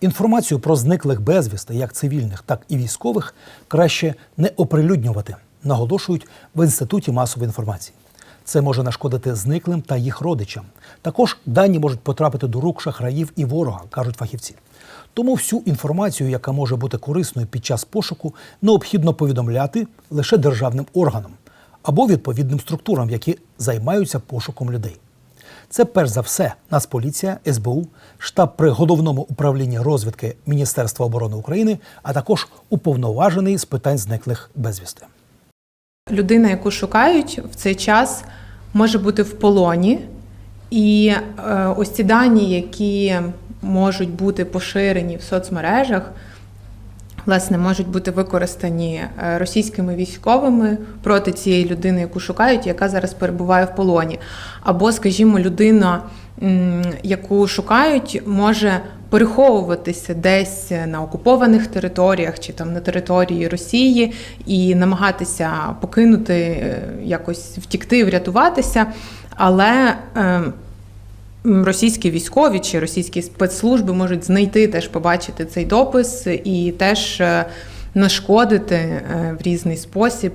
Інформацію про зниклих безвісти, як цивільних, так і військових, краще не оприлюднювати, наголошують в інституті масової інформації. Це може нашкодити зниклим та їх родичам. Також дані можуть потрапити до рук шахраїв і ворога, кажуть фахівці. Тому всю інформацію, яка може бути корисною під час пошуку, необхідно повідомляти лише державним органам або відповідним структурам, які займаються пошуком людей. Це перш за все Нацполіція, СБУ, штаб при головному управлінні розвідки Міністерства оборони України, а також уповноважений з питань зниклих безвісти. Людина, яку шукають в цей час, може бути в полоні, і е, ось ці дані, які можуть бути поширені в соцмережах, власне, можуть бути використані е, російськими військовими проти цієї людини, яку шукають, яка зараз перебуває в полоні. Або, скажімо, людина, яку шукають, може переховуватися десь на окупованих територіях чи там на території Росії і намагатися покинути, е, якось втікти, врятуватися. Але е, м, російські військові чи російські спецслужби можуть знайти теж побачити цей допис і теж е, нашкодити е, в різний спосіб